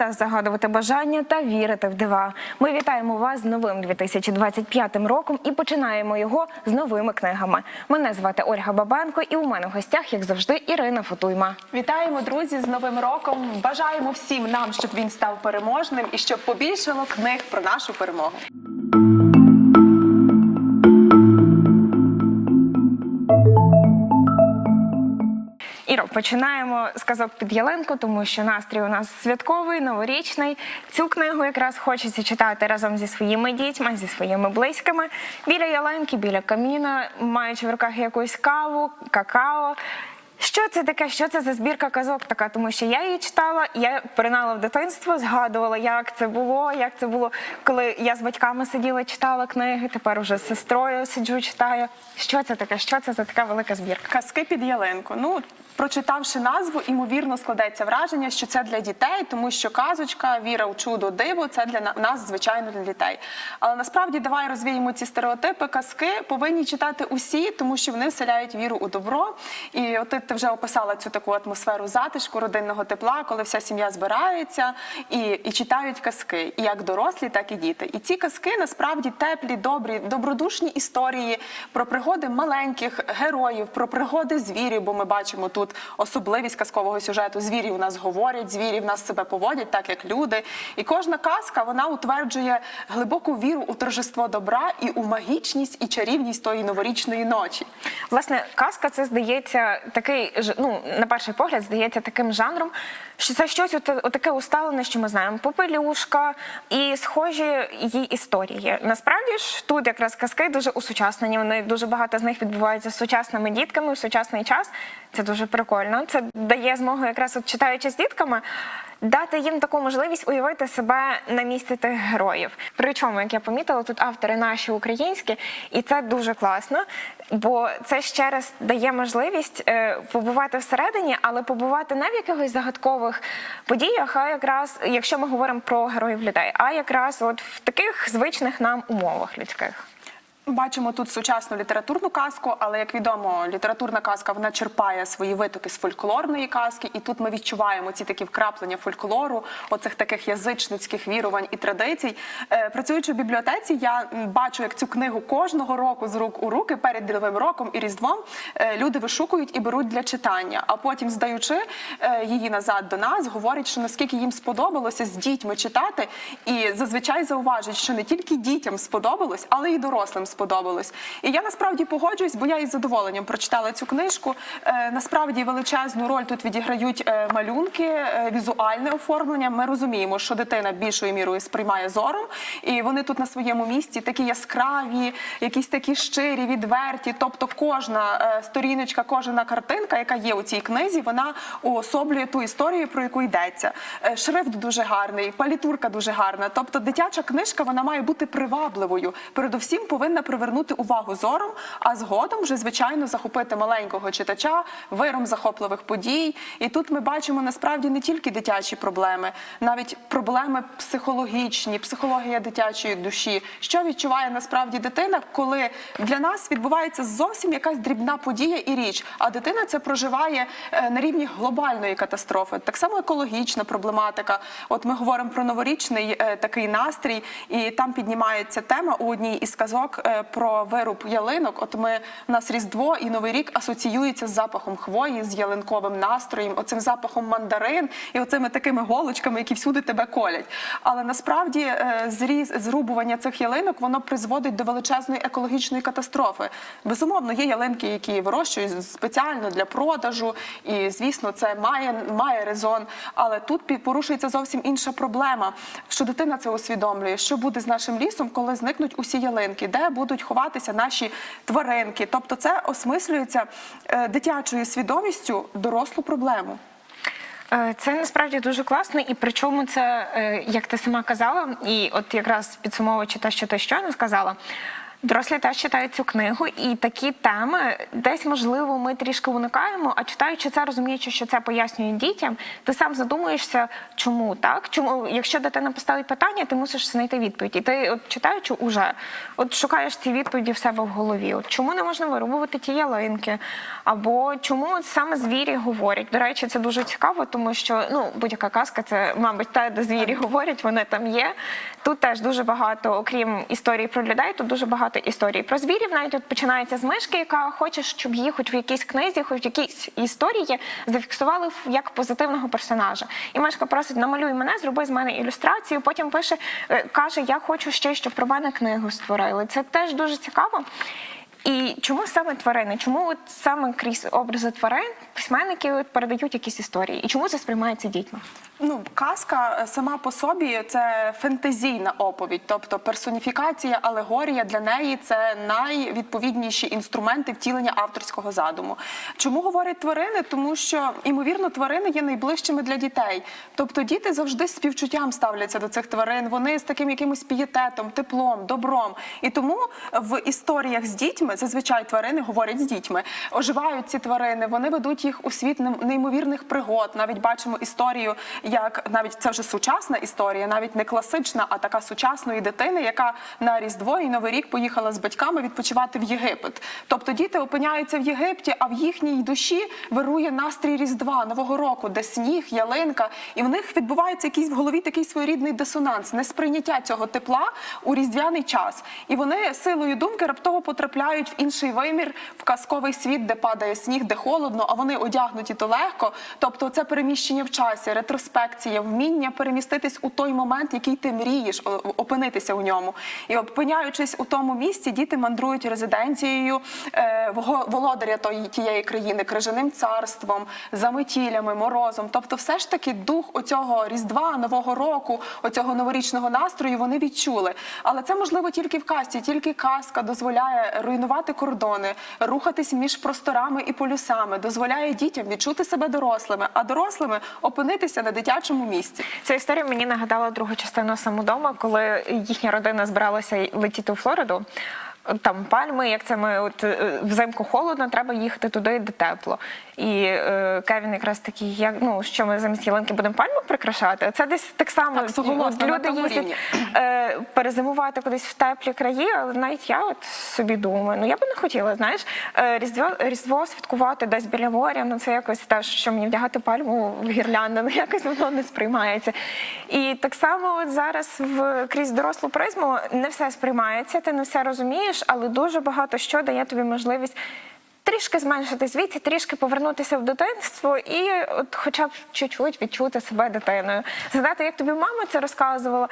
свята, загадувати бажання та вірити в дива. Ми вітаємо вас з новим 2025 роком і починаємо його з новими книгами. Мене звати Ольга Бабенко, і у мене в гостях, як завжди, Ірина Фотуйма. Вітаємо, друзі, з Новим роком. Бажаємо всім нам, щоб він став переможним і щоб побільшало книг про нашу перемогу. Іро, починаємо з казок під ялинку, тому що настрій у нас святковий, новорічний. Цю книгу якраз хочеться читати разом зі своїми дітьми, зі своїми близькими. Біля ялинки, біля каміна, маючи в руках якусь каву, какао. Що це таке? Що це за збірка казок така? Тому що я її читала, я поринала в дитинство, згадувала, як це було, як це було, коли я з батьками сиділа, читала книги. Тепер уже з сестрою сиджу, читаю. Що це таке? Що це за така велика збірка? Казки під ялинку. Ну, прочитавши назву, імовірно складеться враження, що це для дітей, тому що казочка, віра у чудо, диво це для нас, звичайно, для дітей. Але насправді давай розвіємо ці стереотипи. Казки повинні читати усі, тому що вони вселяють віру у добро. І от ти, вже описала цю таку атмосферу затишку, родинного тепла, коли вся сім'я збирається і, і читають казки, і як дорослі, так і діти. І ці казки насправді теплі, добрі, добродушні історії про пригоди маленьких героїв, про пригоди звірів, бо ми бачимо тут особливість казкового сюжету. Звірі у нас говорять, звірі в нас себе поводять так, як люди. І кожна казка вона утверджує глибоку віру у торжество добра і у магічність і чарівність тої новорічної ночі. Власне, казка це здається такий ну на перший погляд, здається таким жанром, що це щось отаке усталене, що ми знаємо, попелюшка і схожі її історії. Насправді ж тут якраз казки дуже усучаснені. Вони дуже багато з них відбуваються з сучасними дітками в сучасний час. Це дуже прикольно. Це дає змогу, якраз от читаючи з дітками. Дати їм таку можливість уявити себе на місці тих героїв. Причому, як я помітила, тут автори наші українські, і це дуже класно, бо це ще раз дає можливість е, побувати всередині, але побувати не в якихось загадкових подіях, а якраз якщо ми говоримо про героїв людей, а якраз от в таких звичних нам умовах людських. Бачимо тут сучасну літературну казку, але як відомо, літературна казка вона черпає свої витоки з фольклорної казки, і тут ми відчуваємо ці такі вкраплення фольклору, оцих таких язичницьких вірувань і традицій. Е, працюючи в бібліотеці, я бачу, як цю книгу кожного року з рук у руки перед Новим роком і Різдвом е, люди вишукують і беруть для читання. А потім, здаючи е, її назад до нас, говорять, що наскільки їм сподобалося з дітьми читати, і зазвичай зауважують, що не тільки дітям сподобалось, але й дорослим сподобалось. І я насправді погоджуюсь, бо я із задоволенням прочитала цю книжку. Е, насправді величезну роль тут відіграють е, малюнки, е, візуальне оформлення. Ми розуміємо, що дитина більшою мірою сприймає зором, і вони тут на своєму місці такі яскраві, якісь такі щирі, відверті. Тобто, кожна сторіночка, кожна картинка, яка є у цій книзі, вона уособлює ту історію, про яку йдеться. Шрифт дуже гарний, палітурка дуже гарна. Тобто, дитяча книжка вона має бути привабливою. Передусім повинна привернути увагу зором, а згодом вже звичайно захопити маленького читача виром захопливих подій. І тут ми бачимо насправді не тільки дитячі проблеми, навіть проблеми психологічні, психологія дитячої душі. Що відчуває насправді дитина, коли для нас відбувається зовсім якась дрібна подія і річ, а дитина це проживає е, на рівні глобальної катастрофи. Так само екологічна проблематика. От ми говоримо про новорічний е, такий настрій, і там піднімається тема у одній із казок е, про вируб ялинок. От ми у нас різдво і новий рік асоціюється з запахом хвої, з ялинковим настроєм, оцим запахом мандарин і оцими такими голочками, які всюди тебе колять. Але насправді е, зріз зрубування цих ялинок воно призводить до величезної екологічної катастрофи. Безумовно, є ялинки, які вирощують спеціально для продажу, і звісно, це має, має резон. Але тут порушується зовсім інша проблема, що дитина це усвідомлює, що буде з нашим лісом, коли зникнуть усі ялинки, де будуть ховатися наші тваринки. Тобто, це осмислюється е, дитячою свідомістю дорослу проблему. Е, Це насправді дуже класно, і причому це, е, як ти сама казала, і от якраз підсумовуючи те, що ти щойно сказала. Дорослі теж читають цю книгу, і такі теми десь можливо ми трішки уникаємо. А читаючи це, розуміючи, що це пояснює дітям, ти сам задумуєшся, чому так? Чому, якщо дитина поставить питання, ти мусиш знайти відповідь. І ти, от читаючи, уже от шукаєш ці відповіді в себе в голові. От чому не можна вирубувати ті ялинки? Або чому от саме звірі говорять? До речі, це дуже цікаво, тому що ну будь-яка казка, це мабуть те, де звірі говорять, вони там є. Тут теж дуже багато, окрім історії про людей, тут дуже багато історій про звірів. Навіть от починається з мишки, яка хоче, щоб її хоч в якійсь книзі, хоч в якійсь історії зафіксували як позитивного персонажа. І мишка просить, намалюй мене, зроби з мене ілюстрацію. Потім пише, е, каже: Я хочу ще, щоб про мене книгу створили. Це теж дуже цікаво. І чому саме тварини? Чому от саме крізь образи тварин письменники передають якісь історії? І чому це сприймається дітьми? Ну, казка е, сама по собі це фентезійна оповідь, тобто персоніфікація, алегорія для неї це найвідповідніші інструменти втілення авторського задуму. Чому говорять тварини? Тому що ймовірно тварини є найближчими для дітей. Тобто діти завжди з співчуттям ставляться до цих тварин. Вони з таким якимось пієтетом, теплом, добром. І тому в історіях з дітьми зазвичай тварини говорять з дітьми, оживають ці тварини. Вони ведуть їх у світ неймовірних пригод. Навіть бачимо історію, як навіть це вже сучасна історія, навіть не класична, а така сучасної дитини, яка на Різдво і Новий рік поїхала з батьками відпочивати в Єгипет. Тобто діти опиняються в Єгипті, а в їхній душі вирує настрій Різдва, Нового року, де сніг, ялинка, і в них відбувається якийсь в голові такий своєрідний дисонанс, несприйняття цього тепла у різдвяний час. І вони силою думки раптово потрапляють в інший вимір, в казковий світ, де падає сніг, де холодно, а вони одягнуті то легко. Тобто, це переміщення в часі, ретроспекція, вміння переміститись у той момент, який ти мрієш, опинитися у ньому. І опиняючись у тому місці, діти мандрують резиденцією е, володаря тої тієї країни, крижаним царством, заметілями, морозом. Тобто, все ж таки дух оцього різдва, нового року, оцього новорічного настрою вони відчули. Але це можливо тільки в казці, тільки казка дозволяє руйнувати кордони, рухатись між просторами і полюсами, дозволяє дітям відчути себе дорослими, а дорослими опинитися на дитячому місці. Ця історія мені нагадала другу частину самодома, коли їхня родина збиралася летіти у Флориду. Там пальми, як це ми от е, взимку холодно, треба їхати туди, де тепло. І е, Кевін якраз такий, як ну що ми замість ялинки будемо пальму прикрашати. Це десь так само Так, суголосно, на люди тому їздять е, перезимувати кудись в теплі краї, але навіть я от собі думаю, ну я би не хотіла, знаєш, е, різдво, різдво святкувати десь біля моря. Ну це якось теж, що мені вдягати пальму в гірлянду, ну якось воно не сприймається. І так само от зараз в крізь дорослу призму не все сприймається, ти не все розумієш, але дуже багато що дає тобі можливість. Трішки зменшити звідси, трішки повернутися в дитинство і от хоча б чуть-чуть відчути себе дитиною. Згадати, як тобі мама це розказувала,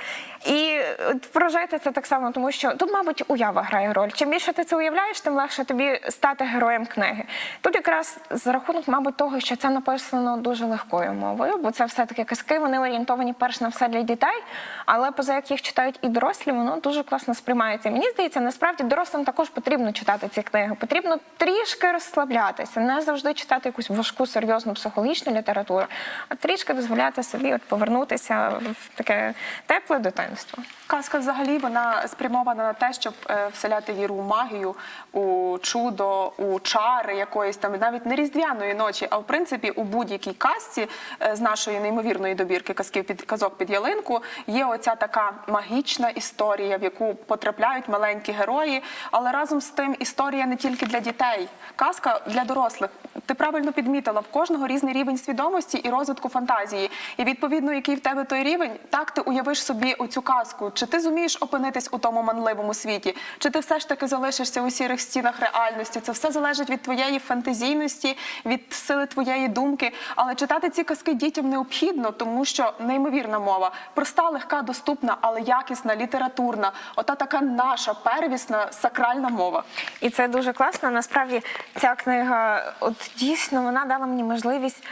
і от прожити це так само, тому що тут, мабуть, уява грає роль. Чим більше ти це уявляєш, тим легше тобі стати героєм книги. Тут якраз за рахунок, мабуть, того, що це написано дуже легкою мовою, бо це все-таки казки, вони орієнтовані перш на все для дітей, але поза як їх читають і дорослі, воно дуже класно сприймається. Мені здається, насправді дорослим також потрібно читати ці книги. Потрібно трішки розслаблятися, не завжди читати якусь важку, серйозну психологічну літературу, а трішки дозволяти собі от повернутися в таке тепле дитинство. Казка взагалі вона спрямована на те, щоб е, вселяти віру у магію, у чудо, у чари якоїсь там навіть не різдвяної ночі, а в принципі у будь-якій казці е, з нашої неймовірної добірки казків під казок під ялинку є оця така магічна історія, в яку потрапляють маленькі герої. Але разом з тим історія не тільки для дітей, казка для дорослих. Ти правильно підмітила в кожного різний рівень свідомості і розвитку фантазії. І відповідно, який в тебе той рівень, так ти уявиш собі оцю казку. Чи ти зумієш опинитись у тому манливому світі, чи ти все ж таки залишишся у сірих стінах реальності? Це все залежить від твоєї фантазійності, від сили твоєї думки. Але читати ці казки дітям необхідно, тому що неймовірна мова, проста, легка, доступна, але якісна, літературна. Ота така наша первісна сакральна мова. І це дуже класно. Насправді ця книга, от дійсно, вона дала мені можливість.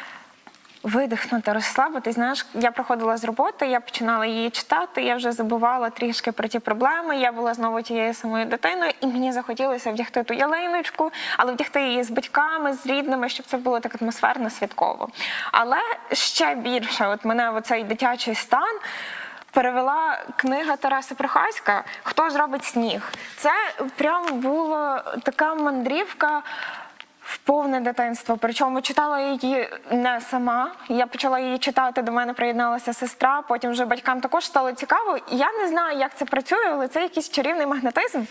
Видихнути, розслабитись. Знаєш, я приходила з роботи, я починала її читати. Я вже забувала трішки про ті проблеми. Я була знову тією самою дитиною, і мені захотілося вдягти ту ялиночку, але вдягти її з батьками, з рідними, щоб це було так атмосферно святково. Але ще більше, от мене оцей дитячий стан перевела книга Тараса Прохаська Хто зробить сніг. Це прям була така мандрівка. Повне дитинство. Причому читала її не сама. Я почала її читати. До мене приєдналася сестра. Потім вже батькам також стало цікаво. Я не знаю, як це працює, але це якийсь чарівний магнетизм.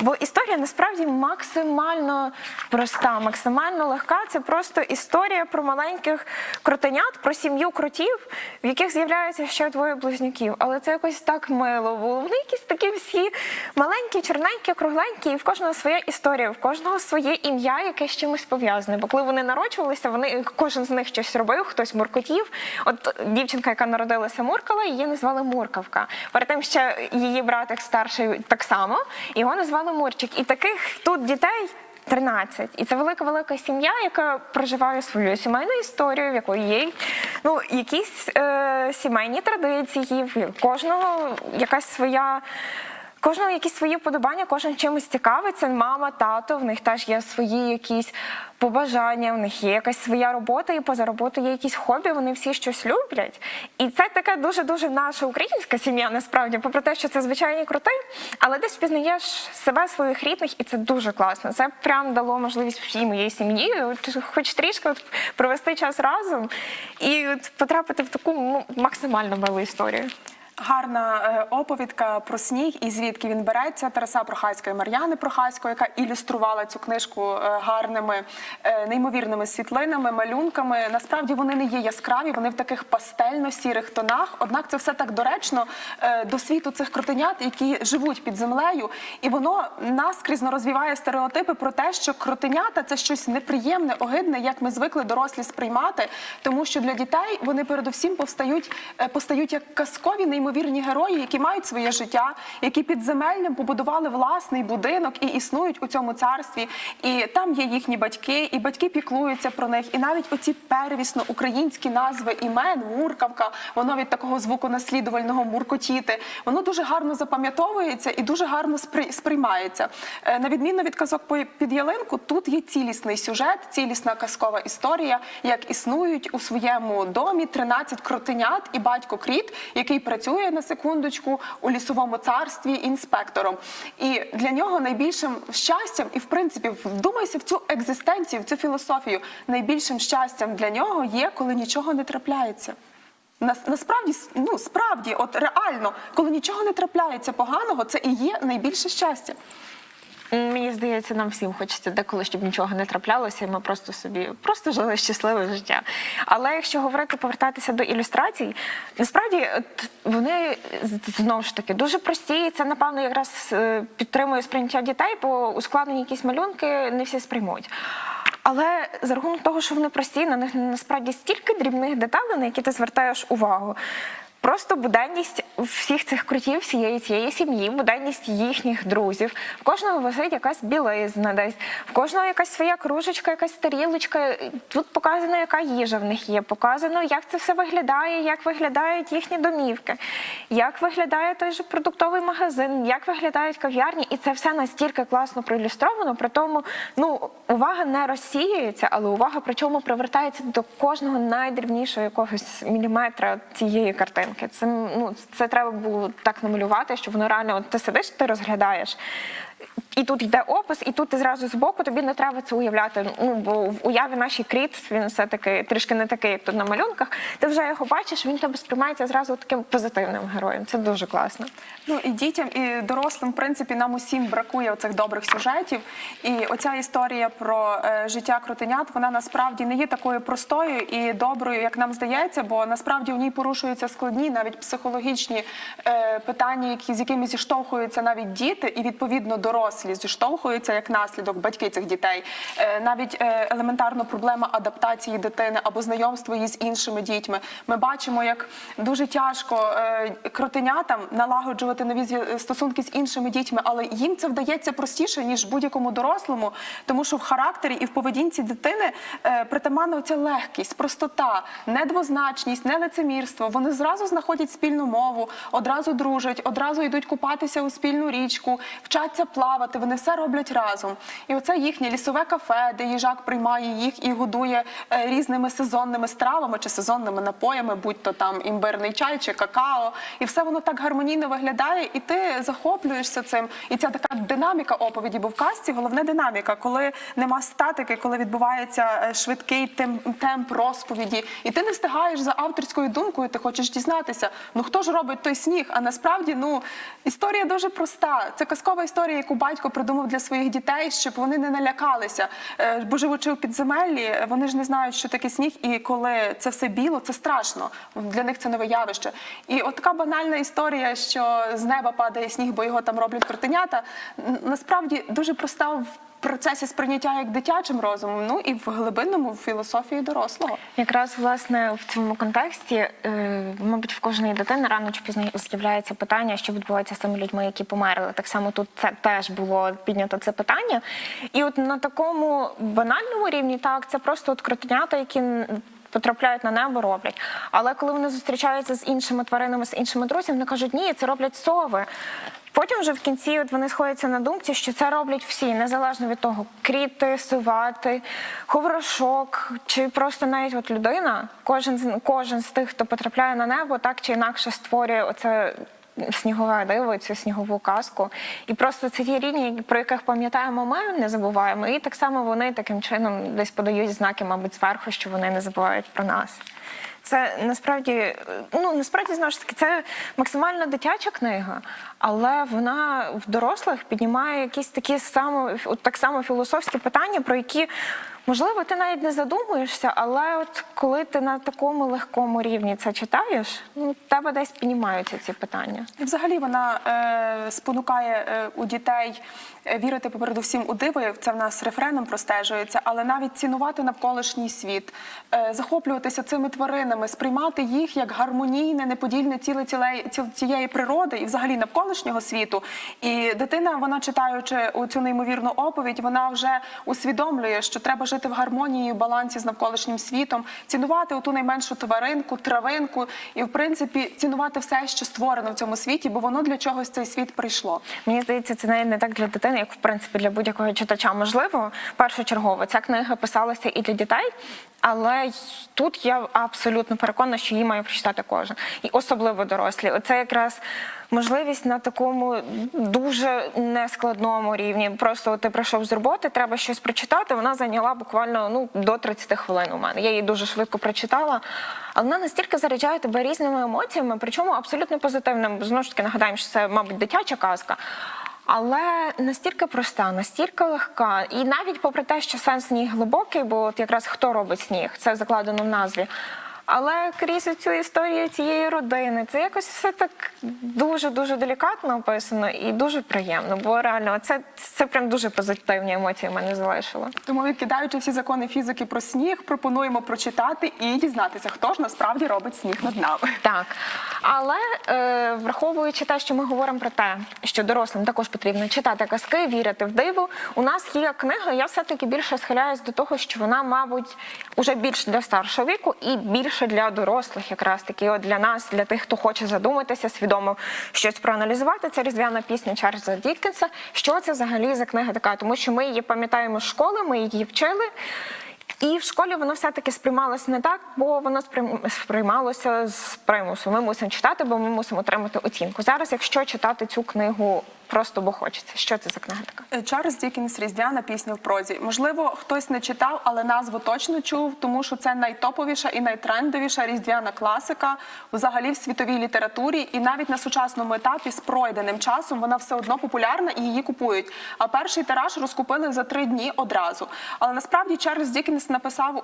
Бо історія насправді максимально проста, максимально легка. Це просто історія про маленьких кротенят, про сім'ю кротів, в яких з'являється ще двоє близнюків. Але це якось так мило було. Вони якісь такі всі маленькі, чорненькі, кругленькі, і в кожного своя історія, в кожного своє ім'я, яке з чимось пов'язане. Бо коли вони народжувалися, вони кожен з них щось робив, хтось муркотів. От дівчинка, яка народилася Муркала, її назвали Муркавка. Перед тим ще її братик старший так само, його назвали Мурчик. І таких тут дітей. 13. І це велика велика сім'я, яка проживає свою сімейну історію, в якої є ну, якісь е, сімейні традиції, в кожного якась своя. Кожного якісь свої вподобання, кожен чимось цікавиться. Мама, тато, в них теж є свої якісь побажання, в них є якась своя робота, і поза роботою є якісь хобі, вони всі щось люблять. І це така дуже-дуже наша українська сім'я, насправді, попри те, що це звичайні крути, але десь впізнаєш себе, своїх рідних, і це дуже класно. Це прям дало можливість всій моїй сім'ї, хоч трішки провести час разом і от, потрапити в таку ну, максимально милу історію. Гарна е, оповідка про сніг і звідки він береться Тараса Прохаська і Мар'яни Прохаської, яка ілюструвала цю книжку е, гарними, е, неймовірними світлинами, малюнками. Насправді вони не є яскраві, вони в таких пастельно-сірих тонах. Однак це все так доречно до світу цих кротенят, які живуть під землею, і воно наскрізно розвіває стереотипи про те, що кротенята це щось неприємне, огидне, як ми звикли дорослі сприймати, тому що для дітей вони передусім повстають, постають як казкові неймовірні герої, які мають своє життя, які під земельним побудували власний будинок і існують у цьому царстві. І там є їхні батьки, і батьки піклуються про них. І навіть оці первісно українські назви імен, муркавка, воно від такого звуку наслідувального муркотіти, воно дуже гарно запам'ятовується і дуже гарно спри- сприймається. Е, На відміну від казок під ялинку, тут є цілісний сюжет, цілісна казкова історія, як існують у своєму домі 13 кротенят і батько Кріт, який працює на секундочку у лісовому царстві інспектором. І для нього найбільшим щастям, і в принципі, вдумайся в цю екзистенцію, в цю філософію. Найбільшим щастям для нього є, коли нічого не трапляється. Насправді, ну справді, от реально, коли нічого не трапляється поганого, це і є найбільше щастя. Мені здається, нам всім хочеться деколи, щоб нічого не траплялося, і ми просто собі просто жили щасливе життя. Але якщо говорити, повертатися до ілюстрацій, насправді вони знову ж таки дуже прості. і Це напевно якраз е, підтримує сприйняття дітей, бо ускладнені якісь малюнки не всі сприймуть. Але за рахунок того, що вони прості, на них насправді стільки дрібних деталей, на які ти звертаєш увагу. Просто буденність всіх цих крутів, всієї цієї сім'ї, буденність їхніх друзів. В кожного висить якась білизна десь, в кожного якась своя кружечка, якась тарілочка. Тут показано, яка їжа в них є, показано, як це все виглядає, як виглядають їхні домівки, як виглядає той же продуктовий магазин, як виглядають кав'ярні. І це все настільки класно проілюстровано. При тому, ну, увага не розсіюється, але увага при чому привертається до кожного найдрібнішого якогось міліметра цієї картинки. Це ну це треба було так намалювати, що воно реально от ти сидиш, ти розглядаєш. І тут йде опис, і тут ти зразу збоку тобі не треба це уявляти. Ну бо в уяві нашій кріт він все таки трішки не такий, як тут на малюнках. Ти вже його бачиш, він тебе сприймається зразу таким позитивним героєм. Це дуже класно. Ну і дітям, і дорослим, в принципі, нам усім бракує оцих добрих сюжетів. І оця історія про е, життя крутенят, вона насправді не є такою простою і доброю, як нам здається, бо насправді в ній порушуються складні, навіть психологічні е, питання, які з якими зіштовхуються навіть діти, і відповідно дорослі зіштовхуються як наслідок батьки цих дітей. Е, навіть е, елементарно проблема адаптації дитини або знайомства її з іншими дітьми. Ми бачимо, як дуже тяжко е, кротенятам налагоджувати нові стосунки з іншими дітьми, але їм це вдається простіше ніж будь-якому дорослому, тому що в характері і в поведінці дитини притаманна оця легкість, простота, недвозначність, нелицемірство. Вони зразу знаходять спільну мову, одразу дружать, одразу йдуть купатися у спільну річку, вчаться плавати. Вони все роблять разом. І оце їхнє лісове кафе, де їжак приймає їх і годує е, різними сезонними стравами чи сезонними напоями, будь то там імбирний чай чи какао. І все воно так гармонійно виглядає, і ти захоплюєшся цим. І ця така динаміка оповіді, бо в казці головне динаміка, коли нема статики, коли відбувається е, швидкий тем- темп розповіді, і ти не встигаєш за авторською думкою, ти хочеш дізнатися, ну хто ж робить той сніг? А насправді ну історія дуже проста. Це казкова історія, яку батько придумав для своїх дітей, щоб вони не налякалися. Е, Бо живучи у підземеллі, вони ж не знають, що таке сніг, і коли це все біло, це страшно. Для них це нове явище. І от така банальна історія, що з неба падає сніг, бо його там роблять кротенята, насправді дуже проста в процесі сприйняття як дитячим розумом, ну і в глибинному в філософії дорослого. Якраз власне в цьому контексті, е, мабуть, в кожної дитини рано чи пізно з'являється питання, що відбувається з тими людьми, які померли. Так само тут це теж було піднято це питання. І от на такому банальному рівні, так, це просто от кротенята, які потрапляють на небо, роблять. Але коли вони зустрічаються з іншими тваринами, з іншими друзями, вони кажуть, ні, це роблять сови. Потім вже в кінці от вони сходяться на думці, що це роблять всі, незалежно від того, кріти, сувати, ховрошок, чи просто навіть от людина, кожен, кожен з тих, хто потрапляє на небо, так чи інакше створює оце снігове диво, цю снігову казку. І просто це ті рівні, про яких пам'ятаємо ми, не забуваємо. І так само вони таким чином десь подають знаки, мабуть, зверху, що вони не забувають про нас. Це насправді, ну насправді знову ж таки, це максимально дитяча книга, але вона в дорослих піднімає якісь такі само, так само філософські питання, про які можливо ти навіть не задумуєшся, але от коли ти на такому легкому рівні це читаєш, ну тебе десь піднімаються ці питання. І взагалі вона е, спонукає е, у дітей е, вірити передусім у диво, це в нас рефреном простежується, але навіть цінувати навколишній світ, е, захоплюватися цими тваринами, сприймати їх як гармонійне, неподільне ціле цієї природи і взагалі навколишнього світу. І дитина, вона читаючи цю неймовірну оповідь, вона вже усвідомлює, що треба жити в гармонії, балансі з навколишнім світом, цінувати оту найменшу тваринку, травинку, і в принципі цінувати все, що створено в цьому світі, бо воно для чогось цей світ прийшло. Мені здається, це навіть не так для дитини, як в принципі для будь-якого читача. Можливо, першочергово ця книга писалася і для дітей, але тут я абсолютно переконана, що її має прочитати кожен, і особливо дорослі. Оце якраз можливість на такому дуже нескладному рівні. Просто ти прийшов з роботи, треба щось прочитати. Вона зайняла буквально ну до 30 хвилин. У мене я її дуже швидко прочитала. Але вона настільки заряджає тебе різними емоціями, причому абсолютно позитивним. Знову ж таки нагадаємо, що це, мабуть, дитяча казка. Але настільки проста, настільки легка, і навіть попри те, що сенс в ній глибокий, бо от якраз хто робить сніг, це закладено в назві. Але крізь цю історію цієї родини, це якось все так дуже дуже делікатно описано і дуже приємно. Бо реально це, це прям дуже позитивні емоції в мене залишило. Тому, відкидаючи всі закони фізики про сніг, пропонуємо прочитати і дізнатися, хто ж насправді робить сніг над нами. Так, але е, враховуючи те, що ми говоримо про те, що дорослим також потрібно читати казки, вірити в диво. У нас є книга. Я все таки більше схиляюсь до того, що вона, мабуть, уже більш для старшого віку і більше для дорослих, якраз таки, от для нас, для тих, хто хоче задуматися, свідомо щось проаналізувати. Це різдвяна пісня Чарльза Діккенса. Що це взагалі за книга така? Тому що ми її пам'ятаємо з школи, ми її вчили. І в школі воно все-таки сприймалося не так, бо воно сприймалося з примусу. Ми мусимо читати, бо ми мусимо отримати оцінку. Зараз, якщо читати цю книгу просто бо хочеться, що це за книга така? Е, Чарльз Дікінс Різдвяна пісня в прозі. Можливо, хтось не читав, але назву точно чув, тому що це найтоповіша і найтрендовіша різдвяна класика взагалі в світовій літературі. І навіть на сучасному етапі з пройденим часом вона все одно популярна і її купують. А перший тираж розкупили за три дні одразу. Але насправді Чарльз Дікінс написав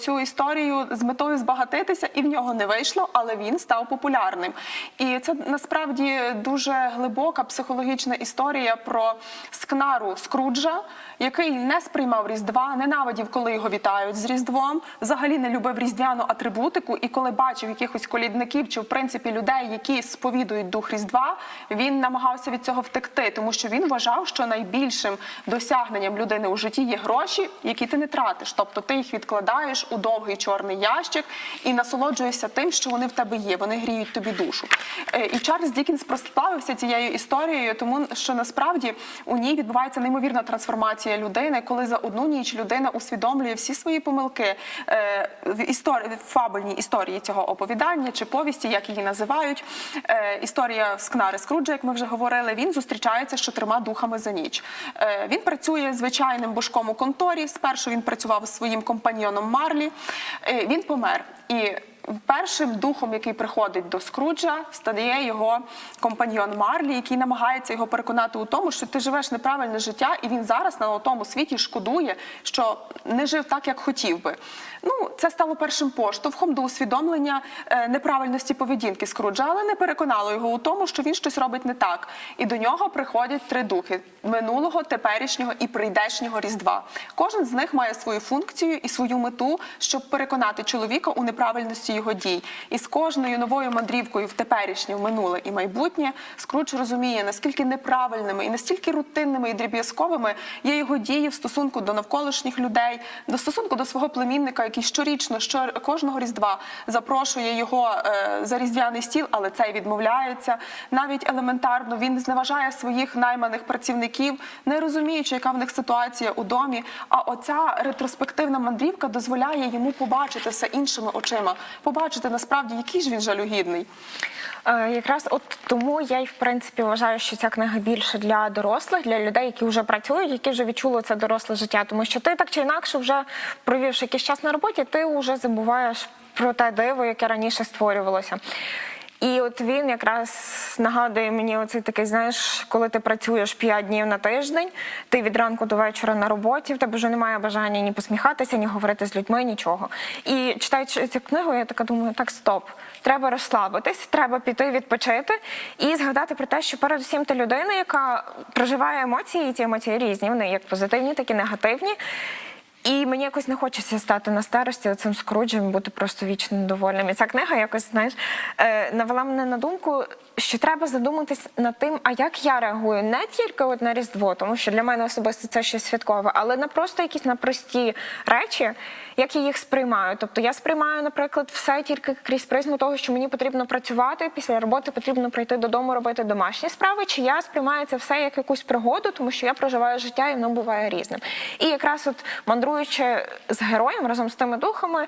цю історію з метою збагатитися, і в нього не вийшло, але він став популярним. І це насправді дуже глибока психологічна історія про скнару Скруджа, який не сприймав Різдва, ненавидів, коли його вітають з Різдвом, взагалі не любив різдвяну атрибутику, і коли бачив якихось колідників чи в принципі людей, які сповідують дух Різдва, він намагався від цього втекти, тому що він вважав, що найбільшим досягненням людини у житті є гроші, які ти не тратиш. Тобто ти їх відкладаєш у довгий чорний ящик і насолоджуєшся тим, що вони в тебе є. Вони гріють тобі душу. Е, І Чарльз Дікінс прославився цією історією, тому що насправді у ній відбувається неймовірна трансформація людини, коли за одну ніч людина усвідомлює всі свої помилки е, в історії фабульній історії цього оповідання чи повісті, як її називають. Е, Історія Скнари Скруджа, як ми вже говорили, він зустрічається з чотирма духами за ніч. Е, Він працює звичайним божком у конторі. Спершу він працював зі своїм компаньйоном Марлі. Е, Він помер і. Першим духом, який приходить до Скруджа, стає його компаньйон Марлі, який намагається його переконати у тому, що ти живеш неправильне життя, і він зараз на тому світі шкодує, що не жив так, як хотів би. Ну, це стало першим поштовхом до усвідомлення е, неправильності поведінки Скруджа, але не переконало його у тому, що він щось робить не так. І до нього приходять три духи минулого, теперішнього і прийдешнього різдва. Кожен з них має свою функцію і свою мету, щоб переконати чоловіка у неправильності його дій. І з кожною новою мандрівкою в теперішнє, в минуле і майбутнє Скрудж розуміє, наскільки неправильними і настільки рутинними і дріб'язковими є його дії в стосунку до навколишніх людей, до стосунку до свого племінника, який щорічно, що кожного різдва запрошує його е, за різдвяний стіл, але цей відмовляється. Навіть елементарно він зневажає своїх найманих працівників, не розуміючи, яка в них ситуація у домі. А оця ретроспективна мандрівка дозволяє йому побачити все іншими очима, побачити насправді, який ж він жалюгідний. Е, Якраз от тому я й в принципі вважаю, що ця книга більше для дорослих, для людей, які вже працюють, які вже відчули це доросле життя. Тому що ти так чи інакше, вже провівши якийсь час на роботі, ти вже забуваєш про те диво, яке раніше створювалося. І от він якраз нагадує мені оцей такий, знаєш, коли ти працюєш 5 днів на тиждень, ти від ранку до вечора на роботі, в тебе вже немає бажання ні посміхатися, ні говорити з людьми, нічого. І читаючи цю книгу, я така думаю, так стоп. Треба розслабитись, треба піти відпочити і згадати про те, що передусім ти людина, яка проживає емоції, і ці емоції різні, вони як позитивні, так і негативні. І мені якось не хочеться стати на старості оцим скруджем, бути просто вічно недовольним. І ця книга якось знаєш е, навела мене на думку, що треба задуматись над тим, а як я реагую не тільки от на Різдво, тому що для мене особисто це щось святкове, але на просто якісь на прості речі, як я їх сприймаю. Тобто я сприймаю, наприклад, все тільки крізь призму того, що мені потрібно працювати після роботи, потрібно прийти додому, робити домашні справи. Чи я сприймаю це все як якусь пригоду, тому що я проживаю життя і воно буває різним. І якраз от мандруючи з героєм разом з тими духами.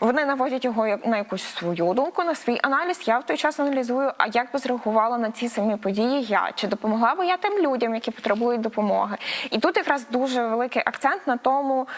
Вони наводять його на якусь свою думку, на свій аналіз. Я в той час аналізую, а як би зреагувала на ці самі події я? Чи допомогла би я тим людям, які потребують допомоги? І тут якраз дуже великий акцент на тому.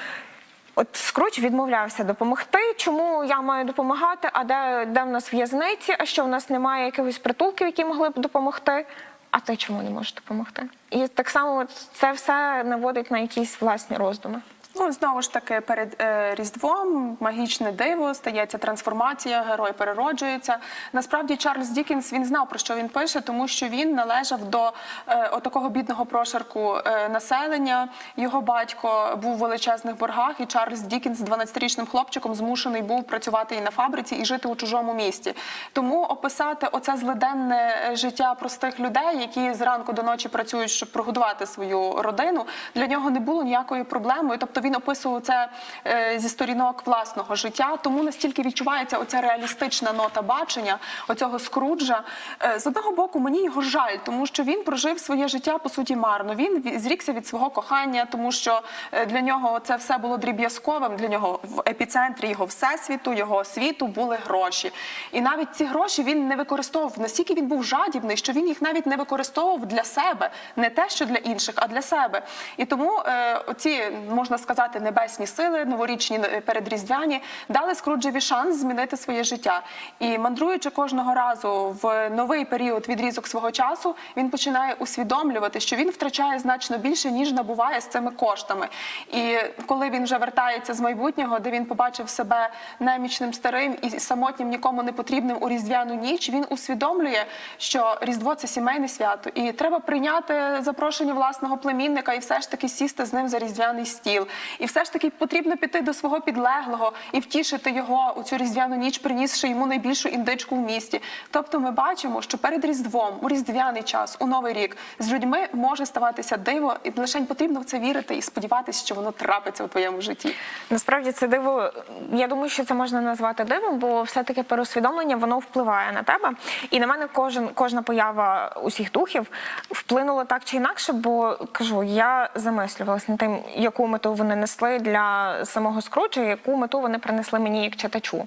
От Скруч відмовлявся допомогти. Чому я маю допомагати? А де, де в нас в'язниці? А що в нас немає якихось притулків, які могли б допомогти? А ти чому не можеш допомогти? І так само це все наводить на якісь власні роздуми. Ну, знову ж таки, перед е, Різдвом магічне диво, стається трансформація, герой перероджується. Насправді, Чарльз Дікінс він знав про що він пише, тому що він належав до е, отакого бідного прошарку е, населення. Його батько був в величезних боргах, і Чарльз Дікінс з 12-річним хлопчиком змушений був працювати і на фабриці, і жити у чужому місті. Тому описати оце злиденне е, життя простих людей, які зранку до ночі працюють, щоб прогодувати свою родину, для нього не було ніякою проблемою. Тобто він описував це е, зі сторінок власного життя, тому настільки відчувається оця реалістична нота бачення оцього скруджа. Е, з одного боку, мені його жаль, тому що він прожив своє життя по суті марно. Він зрікся від свого кохання, тому що е, для нього це все було дріб'язковим. Для нього в епіцентрі його всесвіту, його світу були гроші. І навіть ці гроші він не використовував. Настільки він був жадібний, що він їх навіть не використовував для себе, не те, що для інших, а для себе. І тому е, оці можна сказати сказати, небесні сили, новорічні е, передріздвяні, дали Скруджеві шанс змінити своє життя. І мандруючи кожного разу в новий період відрізок свого часу, він починає усвідомлювати, що він втрачає значно більше, ніж набуває з цими коштами. І коли він вже вертається з майбутнього, де він побачив себе немічним старим і самотнім нікому не потрібним у різдвяну ніч, він усвідомлює, що Різдво це сімейне свято, і треба прийняти запрошення власного племінника і все ж таки сісти з ним за різдвяний стіл. І все ж таки потрібно піти до свого підлеглого і втішити його у цю різдвяну ніч, принісши йому найбільшу індичку в місті. Тобто, ми бачимо, що перед різдвом, у різдвяний час, у новий рік з людьми може ставатися диво, і лише потрібно в це вірити і сподіватися, що воно трапиться у твоєму житті. Насправді це диво. Я думаю, що це можна назвати дивом, бо все-таки переусвідомлення воно впливає на тебе. І на мене кожен кожна поява усіх духів вплинула так чи інакше, бо кажу, я замислювалася над тим, яку мету вони несли для самого скруджа, яку мету вони принесли мені як читачу.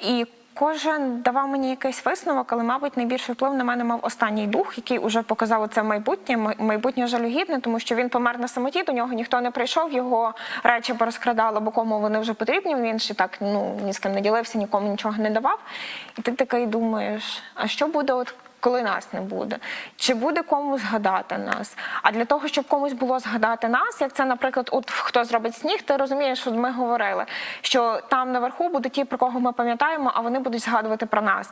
І Кожен давав мені якийсь висновок, але, мабуть, найбільший вплив на мене мав останній дух, який уже показав це майбутнє, майбутнє жалюгідне, тому що він помер на самоті, до нього ніхто не прийшов, його речі порозкрадали, бо кому вони вже потрібні. Він ще так ну ні з ким не ділився, нікому нічого не давав. І ти такий думаєш, а що буде от? Коли нас не буде, чи буде кому згадати нас? А для того, щоб комусь було згадати нас, як це, наприклад, от хто зробить сніг, ти розумієш, що ми говорили, що там наверху будуть ті, про кого ми пам'ятаємо, а вони будуть згадувати про нас.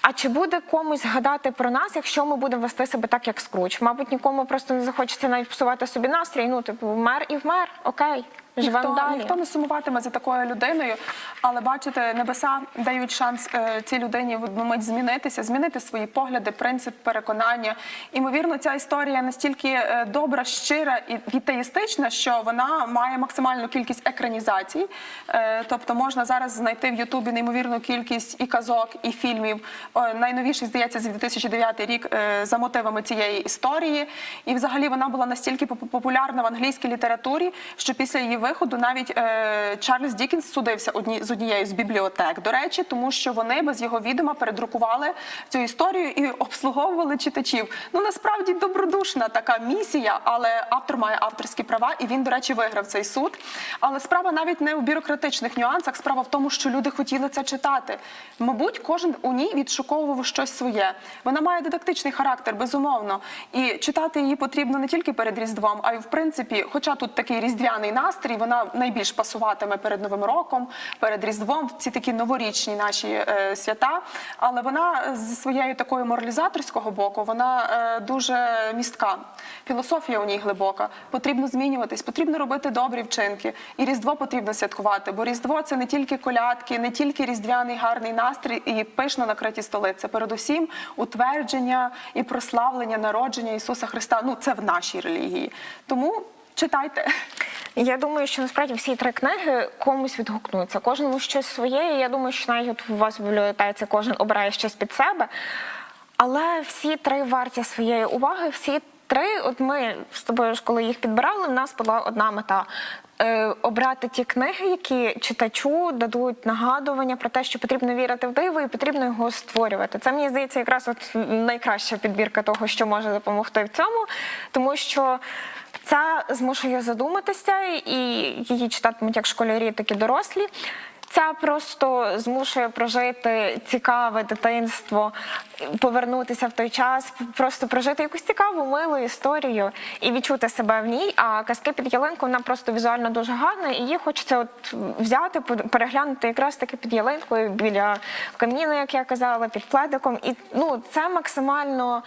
А чи буде комусь згадати про нас, якщо ми будемо вести себе так, як скруч? Мабуть, нікому просто не захочеться навіть псувати собі настрій. Ну, типу, вмер і вмер, окей, Ніхто, далі. ніхто не сумуватиме за такою людиною, але бачите, небеса дають шанс е, цій людині в одну мить змінитися, змінити свої погляди, принцип, переконання. Імовірно, ця історія настільки е, добра, щира і вітеїстична, що вона має максимальну кількість екранізацій. Е, тобто можна зараз знайти в Ютубі неймовірну кількість і казок, і фільмів. Е, найновіший, здається, з 2009 рік е, за мотивами цієї історії. І взагалі вона була настільки популярна в англійській літературі, що після її виходу навіть е, Чарльз Дікінс судився одні, з однією з бібліотек, до речі, тому що вони без його відома передрукували цю історію і обслуговували читачів. Ну насправді добродушна така місія, але автор має авторські права, і він, до речі, виграв цей суд. Але справа навіть не у бюрократичних нюансах, справа в тому, що люди хотіли це читати. Мабуть, кожен у ній відшуковував щось своє. Вона має дидактичний характер, безумовно. І читати її потрібно не тільки перед Різдвом, а й в принципі, хоча тут такий різдвяний настрій, вона найбільш пасуватиме перед Новим роком, перед Різдвом, ці такі новорічні наші е, свята. Але вона зі своєю такою моралізаторського боку, вона е, дуже містка. Філософія у ній глибока. Потрібно змінюватись, потрібно робити добрі вчинки. І Різдво потрібно святкувати, бо Різдво це не тільки колядки, не тільки різдвяний гарний настрій і пишно накриті столи. Це передусім утвердження і прославлення народження Ісуса Христа. Ну це в нашій релігії. Тому читайте. Я думаю, що насправді всі три книги комусь відгукнуться. Кожному щось своє. і Я думаю, що навіть от у вас в бібліотеці кожен обирає щось під себе. Але всі три варті своєї уваги, всі три, от ми з тобою ж коли їх підбирали, в нас була одна мета. Е, обрати ті книги, які читачу дадуть нагадування про те, що потрібно вірити в диво і потрібно його створювати. Це мені здається якраз от найкраща підбірка того, що може допомогти в цьому, тому що це змушує задуматися, і її читатимуть як школярі, так і дорослі. Ця просто змушує прожити цікаве дитинство, повернутися в той час, просто прожити якусь цікаву, милу історію і відчути себе в ній. А казки під ялинку вона просто візуально дуже гарна, і її хочеться от взяти, переглянути якраз таки під ялинкою біля каміну, як я казала, під пледиком. І ну це максимально.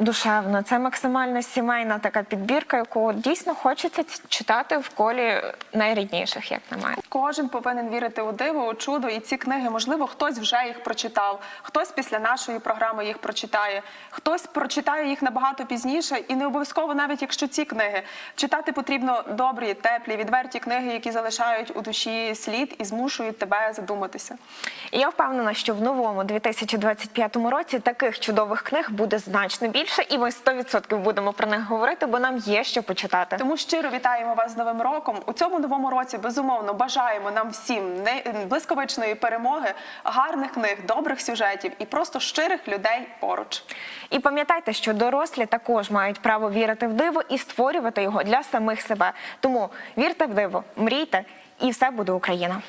Душевно, це максимально сімейна така підбірка, яку дійсно хочеться читати в колі найрідніших, як на мене. Кожен повинен вірити у диво, у чудо, і ці книги, можливо, хтось вже їх прочитав, хтось після нашої програми їх прочитає, хтось прочитає їх набагато пізніше, і не обов'язково, навіть якщо ці книги читати потрібно добрі, теплі, відверті книги, які залишають у душі слід і змушують тебе задуматися. І я впевнена, що в новому 2025 році таких чудових книг буде значно більше, і ми 100% будемо про них говорити, бо нам є що почитати. Тому щиро вітаємо вас з новим роком. У цьому новому році безумовно бажаємо нам всім не блискавичної перемоги, гарних книг, добрих сюжетів і просто щирих людей поруч. І пам'ятайте, що дорослі також мають право вірити в диво і створювати його для самих себе. Тому вірте в диво, мрійте, і все буде Україна.